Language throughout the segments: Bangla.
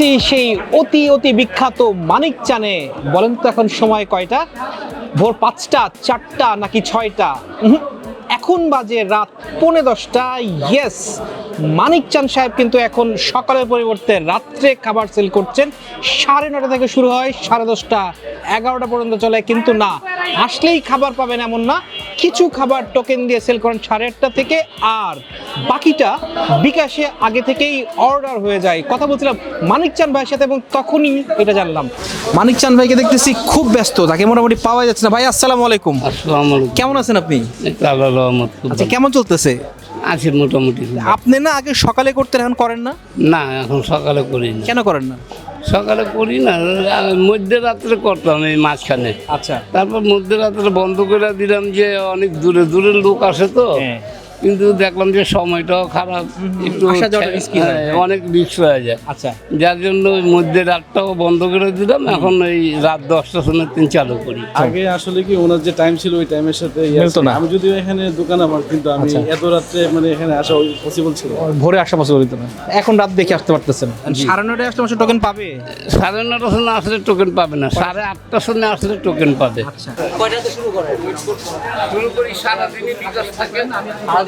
আছি সেই অতি অতি বিখ্যাত মানিক চানে। বলেন তো এখন সময় কয়টা? ভোর পাঁচটা, চারটা নাকি ছয়টা? এখন বাজে রাত পৌনে দশটা। ইয়েস মানিক চান সাহেব কিন্তু এখন সকালের পরিবর্তে রাত্রে খাবার সেল করছেন। সাড়ে নটা থেকে শুরু হয় সাড়ে দশটা এগারোটা পর্যন্ত চলে কিন্তু না আসলেই খাবার পাবেন এমন না। কিছু খাবার টোকেন দিয়ে সেল করেন সাড়ে আটটা থেকে। আর বাকিটা বিকাশে আগে থেকেই অর্ডার হয়ে যায়। কথা বলছিলাম মানিক চান ভাইয়ের সাথে এবং তখনই এটা জানলাম। মানিক চান ভাইকে দেখতেছি খুব ব্যস্ত তাকে মোটামুটি পাওয়া যাচ্ছে না। ভাই আসসালামু আলাইকুম। আসসালামু কেমন আছেন আপনি? আচ্ছা কেমন চলতেছে? আছে মোটামুটি। আপনি না আগে সকালে করতেন এখন করেন না? না এখন সকালে করি না। কেন করেন না? সকালে করি না মধ্যে রাত্রে করতাম এই মাঝখানে। আচ্ছা। তারপর মধ্যে রাত্রে বন্ধ করে দিলাম যে অনেক দূরে দূরের লোক আসে তো। হ্যাঁ। কিন্তু দেখলাম যে সময়টাও খারাপ একটু হয়। অনেক রিক্স হয়ে যায়। আচ্ছা। যার জন্য ওই মধ্যে রাতটাও বন্ধ করে দিলাম এখন এই রাত দশটার সময় তিন চালু করি। আগে আসলে কি ওনার যে টাইম ছিল ওই টাইমের সাথে ইয়ে না। আমি যদিও এখানে দোকান আমার কিন্তু আমি এত রাত্রে মানে এখানে আসা পসিবল ছিল ভোরে আসা পছন্দ হইতো না। এখন রাত দেখে আসতে পারতেছেন। সাড়ে নটায় আসতে মাসে টোকেন পাবে? সাড়ে নটার সময় আসলে টোকেন পাবে না। সাড়ে আটটার সময় আসলে টোকেন পাবে। আচ্ছা। কয়টাতে শুরু করি বিকাশ থাকে সারাদিনই বিকাশ করতে পারবেন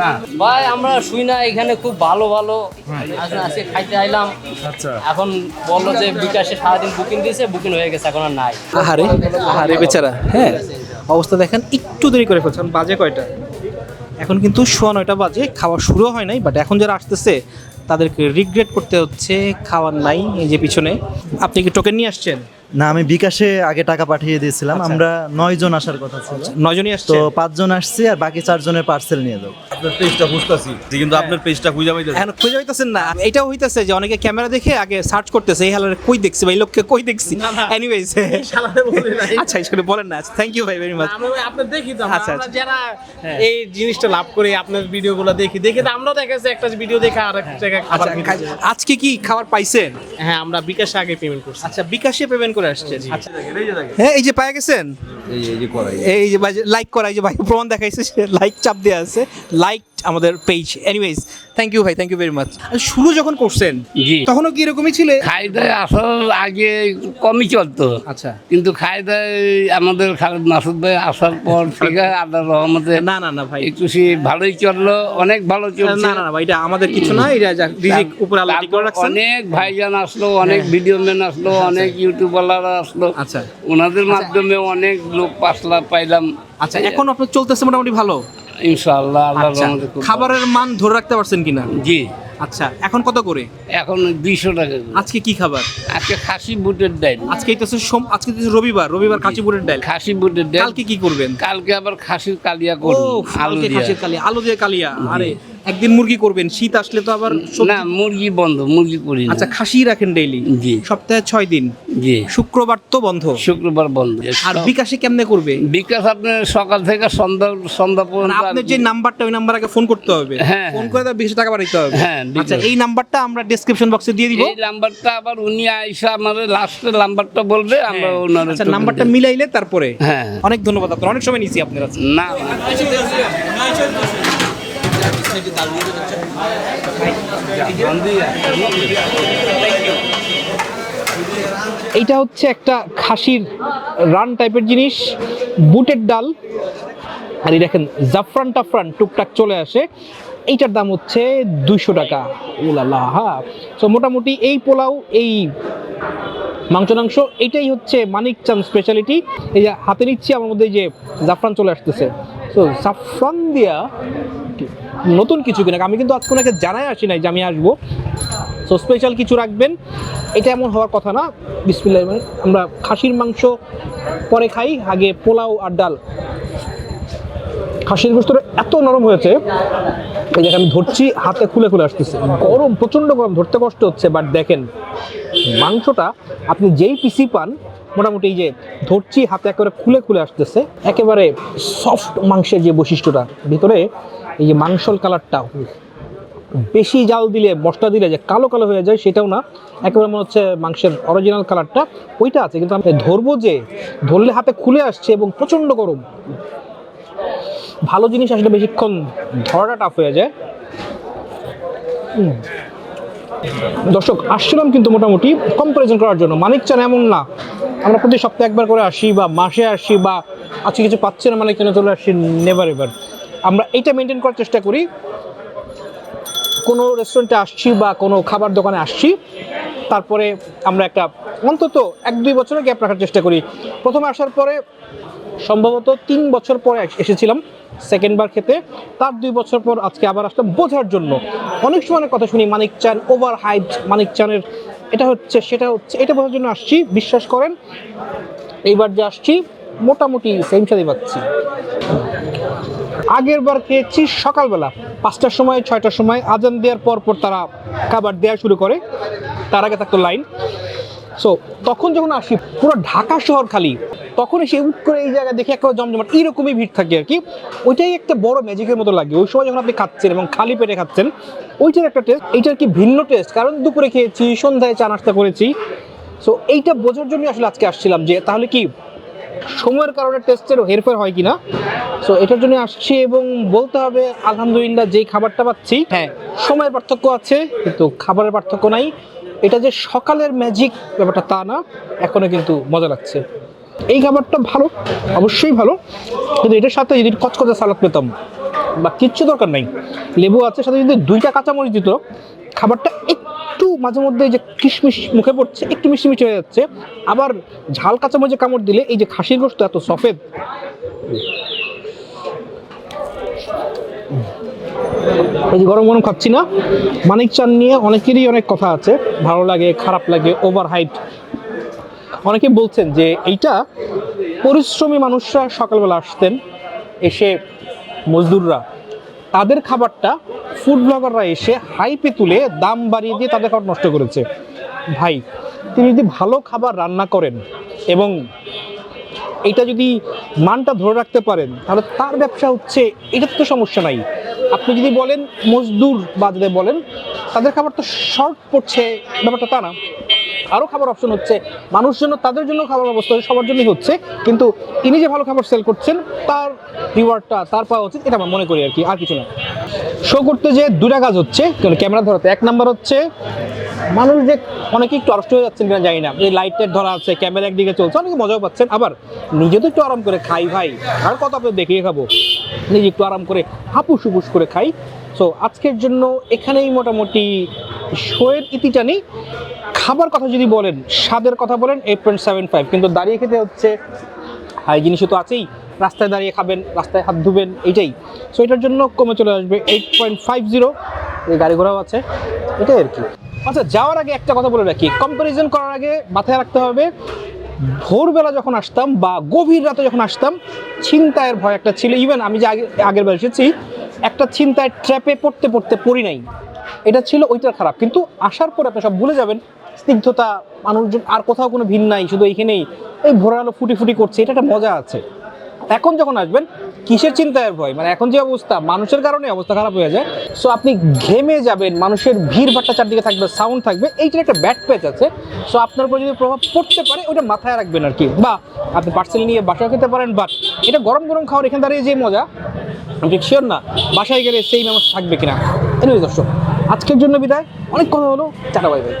না। ভাই আমরা শুই না এখানে খুব ভালো ভালো। আজকে আজকে খাইতে আইলাম। এখন বলল যে বিকাশে সারাদিন বুকিং দিয়েছে বুকিং হয়ে গেছে এখন আর নাই। আহারে আহারে বেচারা হ্যাঁ। অবস্থা দেখেন একটু দেরি করে ফেলছেন বাজে কয়টা? এখন কিন্তু সোয়া নয়টা বাজে খাওয়া শুরু হয় নাই বাট এখন যারা আসতেছে তাদেরকে রিগ্রেট করতে হচ্ছে খাওয়ার নাই এই যে পিছনে। আপনি কি টোকেন নিয়ে আসছেন? না আমি বিকাশে আগে টাকা পাঠিয়ে দিয়েছিলাম। আমরা নয় জন আসার কথা ছিল। নয়জনই তো আসছে পাঁচজন আসছি আর বাকি চারজনের পার্সেল নিয়ে যাব। আপনার পেজটা খুঁজতেছি। কিন্তু আপনার পেজটা খুঁজে পাইতেছি। এখন খুঁজে পাইতেছেন না। এটাও হইতেছে যে অনেকে ক্যামেরা দেখে আগে সার্চ করতেছে এই হালারে কই দেখছি এই লোককে কই দেখছি? এনিওয়েজ আচ্ছা আসলে বলেন না। থ্যাংক ইউ ভাই ভেরি মাচ আপনার দেখি তো আচ্ছা, আমরা আচ্ছা। যারা এই জিনিসটা লাভ করে আপনার ভিডিওগুলো দেখি দেখে তো আমরাও দেখাচ্ছি একটা ভিডিও দেখে আর একটা জায়গায় খাবার আচ্ছা। আজকে কি খাবার পাইছেন? হ্যাঁ আমরা বিকাশে আগে পেমেন্ট করছি। আচ্ছা বিকাশে পেমেন্ট করে আসছেন। আচ্ছা হ্যাঁ এই যে পায়ে গেছেন? এই এই যে করাই। এই যে লাইক করা এই যে ভাই প্রমাণ দেখাইছে লাইক চাপ দেওয়া আছে। লাইক আমাদের পেজ এনিওয়েজ থ্যাংক ইউ ভাই থ্যাংক ইউ ভেরি মাচ শুরু যখন করছেন জি। তখনও কি এরকমই ছিলে? খাই দায় আসার আগে কমই চলতো। আচ্ছা। কিন্তু খাই দায় আমাদের খালেদ মাসুদ ভাই আসার পর থেকে আল্লাহ রহমতে না না না ভাই। একটু সে ভালোই চলল অনেক ভালো চলছে। না না না ভাই এটা আমাদের কিছু না এটা রিজিক উপরে আল্লাহ ঠিক করে রাখছেন। অনেক ভাইজান আসলো অনেক ভিডিও ম্যান আসলো অনেক ইউটিউবাররা আসলো। আচ্ছা। ওনাদের মাধ্যমে অনেক লোক পাসলা পাইলাম। আচ্ছা এখন আপনার চলতেছে মোটামুটি ভালো? ইনশাআল্লাহ আল্লাহ আচ্ছা রহমতে খুব খাবারের মান ধরে রাখতে পারছেন কিনা? জি। আচ্ছা এখন কত করে? এখন দুইশো টাকা করে। আজকে কি খাবার? আজকে খাসি বুটের ডাল। আজকে তো সোম আজকে তো রবিবার রবিবার বুটের ডাল। খাসি বুটের ডাল। কালকে কি করবেন? কালকে আবার খাসির কালিয়া ও করব আলু কালকে দিয়ে। খাসির কালিয়া আলু দিয়ে কালিয়া আরে একদিন মুরগি করবেন শীত আসলে তো আবার না মুরগি বন্ধ মুরগি করি না। আচ্ছা খাসি রাখেন ডেইলি জি। সপ্তাহে ছয় দিন? জি। শুক্রবার তো বন্ধ? শুক্রবার বন্ধ। আর বিকাশে কেমনে করবে? বিকাশ আপনার সকাল থেকে সন্ধ্যা সন্ধ্যা মানে পর্যন্ত আপনার যে নাম্বারটা ওই নাম্বার আগে ফোন করতে হবে। হ্যাঁ, ফোন হ্যাঁ। করে তার বেশি টাকা বাড়াইতে হবে। হ্যাঁ, আচ্ছা এই নাম্বারটা আমরা ডেসক্রিপশন বক্সে দিয়ে দিব। এই নাম্বারটা আবার উনি আইসা আমাদের লাস্টের নাম্বারটা বলবে আমরা ওনার আচ্ছা নাম্বারটা মিলাইলে তারপরে? হ্যাঁ। অনেক ধন্যবাদ আপনার অনেক সময় নিয়েছি আপনার এইটা হচ্ছে একটা খাসির রান টাইপের জিনিস, বুটের ডাল। আর এই দেখেন, জাফরান টাফরান টুকটাক চলে আসে। এইটার দাম হচ্ছে দুইশো টাকা। উলালা, হা। তো মোটামুটি এই পোলাও, এই মাংস মাংস এটাই হচ্ছে মানিক চাঁদ স্পেশালিটি এই যে হাতে নিচ্ছি, আমার মধ্যে যে জাফরান চলে আসতেছে। তো জাফরান দিয়া নতুন কিছু কিনা। আমি কিন্তু আজকে ওনাকে জানাই আসি নাই যে আমি আসব। সো স্পেশাল কিছু রাখবেন। এটা এমন হওয়ার কথা না। বিসমিল্লাহ আমরা খাসির মাংস পরে খাই, আগে পোলাও আর ডাল। খাসির গোস্তটা এত নরম হয়েছে। এই আমি ধরছি, হাতে খুলে খুলে আসতেছে। গরম, প্রচণ্ড গরম, ধরতে কষ্ট হচ্ছে বাট দেখেন, মাংসটা আপনি যেই পিসি পান মোটামুটি এই যে ধরছি, হাতে একেবারে খুলে খুলে আসতেছে। একেবারে সফট মাংসের যে বৈশিষ্ট্যটা, ভিতরে এই যে মাংসল কালারটা বেশি জাল দিলে মশলা দিলে যে কালো কালো হয়ে যায় সেটাও না। একেবারে মনে হচ্ছে মাংসের অরিজিনাল কালারটা ওইটা আছে, কিন্তু আমি ধরবো যে, ধরলে হাতে খুলে আসছে এবং প্রচণ্ড গরম। ভালো জিনিস আসলে বেশিক্ষণ ধরাটা টাফ হয়ে যায়। দর্শক, আসছিলাম কিন্তু মোটামুটি কম্পারিজন করার জন্য। মানিক চান এমন না। আমরা প্রতি সপ্তাহে একবার করে আসি বা মাসে আসি বা আজকে কিছু পাচ্ছি না মানে চানে চলে আসি নেভার এভার আমরা এইটা মেনটেন করার চেষ্টা করি। কোনো রেস্টুরেন্টে আসছি বা কোনো খাবার দোকানে আসছি, তারপরে আমরা একটা অন্তত এক দুই বছরের গ্যাপ রাখার চেষ্টা করি। প্রথমে আসার পরে সম্ভবত তিন বছর পরে এসেছিলাম সেকেন্ডবার খেতে। তার দুই বছর পর আজকে আবার আসলাম বোঝার জন্য। অনেক সময় কথা শুনি, মানিক চান ওভার হাইট মানিক চানের এটা হচ্ছে, সেটা হচ্ছে, এটা বোঝার জন্য আসছি, বিশ্বাস করেন। এইবার যে আসছি, মোটামুটি সেম সাথে পাচ্ছি। আগের বার খেয়েছি সকালবেলা, পাঁচটার সময়, ছয়টার সময়, আজান দেওয়ার পর পর তারা খাবার দেওয়া শুরু করে। তার আগে থাকতো লাইন। সো তখন যখন আসি, পুরো ঢাকা শহর খালি, তখন এসে উঠ করে এই জায়গায় দেখে একটা জমজমাট এইরকমই ভিড় থাকে আর কি। ওইটাই একটা বড় ম্যাজিকের মতো লাগে। ওই সময় যখন আপনি খাচ্ছেন এবং খালি পেটে খাচ্ছেন, ওইটার একটা টেস্ট এইটার কি ভিন্ন টেস্ট কারণ দুপুরে খেয়েছি, সন্ধ্যায় চা নাস্তা করেছি। সো এইটা বোঝার জন্য আসলে আজকে আসছিলাম যে, তাহলে কি সময়ের কারণে টেস্টের হেরফের হয় কিনা? সো এটার জন্য আসছি এবং বলতে হবে, আলহামদুলিল্লাহ যেই খাবারটা পাচ্ছি হ্যাঁ সময়ের পার্থক্য আছে, কিন্তু খাবারের পার্থক্য নাই। এটা যে সকালের ম্যাজিক ব্যাপারটা তা না, এখনও কিন্তু মজা লাগছে। এই খাবারটা ভালো, অবশ্যই ভালো। কিন্তু এটার সাথে যদি কচকচে সালাদ পেতাম, বা কিচ্ছু দরকার নাই। লেবু আছে, সাথে যদি দুইটা কাঁচামরিচ দিত, খাবারটা একটু মাঝে মধ্যে যে কিশমিশ মুখে পড়ছে, একটু মিষ্টি মিষ্টি হয়ে যাচ্ছে। আবার ঝাল কাঁচামরিচে কামড় দিলে এই যে খাসির গোস্ত এত সফেদ এই যে গরম গরম খাচ্ছি না। মানিক চান নিয়ে অনেকেরই অনেক কথা আছে। ভালো লাগে, খারাপ লাগে ওভার হাইট অনেকে বলছেন যে এইটা পরিশ্রমী মানুষরা সকালবেলা আসতেন, এসে মজদুররা, তাদের খাবারটা ফুড ব্লগাররা এসে হাইপে তুলে দাম বাড়িয়ে দিয়ে তাদের খাবার নষ্ট করেছে। ভাই, তিনি যদি ভালো খাবার রান্না করেন এবং এটা যদি মানটা ধরে রাখতে পারেন, তাহলে তার ব্যবসা হচ্ছে এটা তো সমস্যা নাই। আপনি যদি বলেন মজদুর বা যদি বলেন, তাদের খাবার তো শর্ট পড়ছে, ব্যাপারটা তা না। আরও খাবার অপশন হচ্ছে, মানুষ জন্য তাদের জন্য খাবার ব্যবস্থা সবার জন্যই হচ্ছে, কিন্তু তিনি যে ভালো খাবার সেল করছেন, তার রিওয়ার্ডটা তার পাওয়া উচিত, এটা আমার মনে করি আর কি, আর কিছু না। শো করতে যে দুটা কাজ হচ্ছে ক্যামেরা ধরাতে। এক নাম্বার হচ্ছে মানুষ যে অনেকে একটু আড়ষ্ট হয়ে যাচ্ছেন কিনা জানি না। এই লাইট টাইট ধরা আছে ক্যামেরা একদিকে চলছে, অনেকে মজাও পাচ্ছেন। আবার নিজে তো একটু আরাম করে খাই ভাই। আর কত আপনাদের দেখিয়ে খাব? নিজে একটু আরাম করে হাপুস হুপুস করে খাই। সো আজকের জন্য এখানেই মোটামুটি শোয়ের ইতি টানি খাবার কথা যদি বলেন, স্বাদের কথা বলেন এইট পয়েন্ট সেভেন ফাইভ কিন্তু দাঁড়িয়ে খেতে হচ্ছে হাইজিনিস তো আছেই। রাস্তায় দাঁড়িয়ে খাবেন, রাস্তায় হাত ধুবেন, এইটাই। সো এটার জন্য কমে চলে আসবে এইট পয়েন্ট ফাইভ জিরো এই গাড়ি ঘোড়াও আছে। এটাই আর কি। আচ্ছা যাওয়ার আগে একটা কথা বলে রাখি। কম্পারিজন করার আগে মাথায় রাখতে হবে, ভোরবেলা যখন আসতাম বা গভীর রাতে যখন আসতাম, ছিনতাইয়ের ভয় একটা ছিল। ইভেন আমি যে আগে, আগের বার এসেছি, একটা ছিনতাইয়ের ট্র্যাপে পড়তে পড়তে পড়ি নাই। এটা ছিল ওইটার খারাপ। কিন্তু আসার পর আপনি সব ভুলে যাবেন, স্নিগ্ধতা, মানুষজন, আর কোথাও কোনো ভিন নাই, শুধু এইখানেই। এই ভোরালো ফুটি ফুটি করছে, এটা একটা মজা আছে। এখন যখন আসবেন কিসের চিন্তায় ভয়? মানে এখন যে অবস্থা মানুষের কারণে অবস্থা খারাপ হয়ে যায়। সো আপনি ঘেমে যাবেন মানুষের ভিড় ভাট্টা চারদিকে থাকবে সাউন্ড থাকবে এইটার একটা ব্যাড প্যাচ আছে সো আপনার উপর যদি প্রভাব পড়তে পারে ওটা মাথায় রাখবেন আর কি। বা আপনি পার্সেল নিয়ে বাসায় খেতে পারেন বাট এটা গরম গরম খাওয়ার এখানে দাঁড়িয়ে যে মজা ঠিক শিওর না বাসায় গেলে সেই মেমোস থাকবে কিনা। এনিওয়ে দর্শক আজকের জন্য বিদায়। অনেক কথা হলো টাটা বাই বাই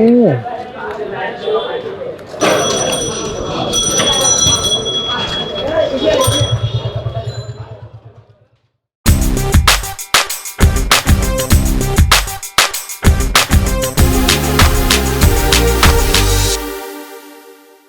ও।